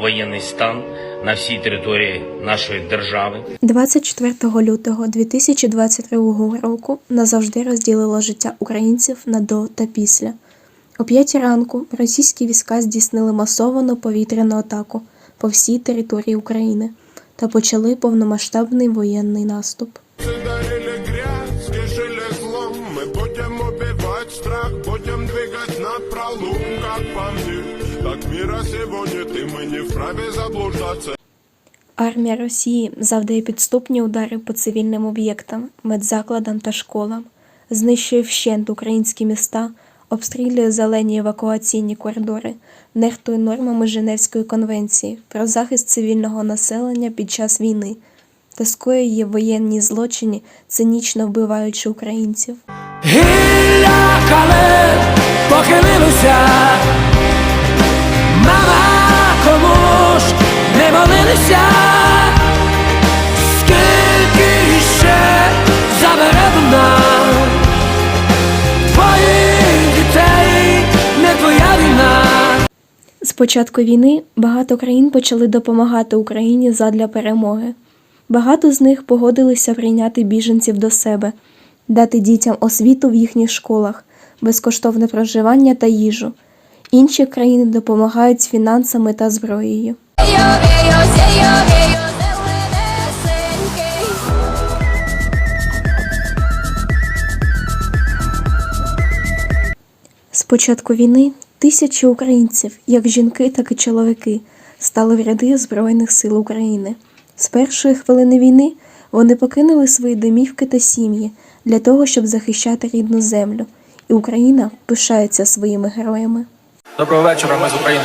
воєнний стан на всій території нашої держави. 24 лютого 2022 року назавжди розділило життя українців на до та після. О 5 ранку російські війська здійснили масовану повітряну атаку по всій території України та почали повномасштабний воєнний наступ. Страх, будем двигать на пролом помнишь, так мира сегодня ты мы не вправе заблуждаться Армія Росії завдає підступні удари по цивільним об'єктам, медзакладам та школам, знищує вщент українські міста, обстрілює зелені евакуаційні коридори, нехтує нормами Женевської конвенції про захист цивільного населення під час війни та скоює воєнні злочини, цинічно вбиваючи українців. Гілля похилилося, молилися, скільки ще забере вона твоїх дітей, не твоя війна. З початку війни багато країн почали допомагати Україні задля перемоги. Багато з них погодилися прийняти біженців до себе, дати дітям освіту в їхніх школах, безкоштовне проживання та їжу. Інші країни допомагають фінансами та зброєю. З початку війни тисячі українців, як жінки, так і чоловіки, стали в ряди Збройних сил України. З першої хвилини війни вони покинули свої домівки та сім'ї для того, щоб захищати рідну землю, і Україна пишається своїми героями. Доброго вечора, ми з України.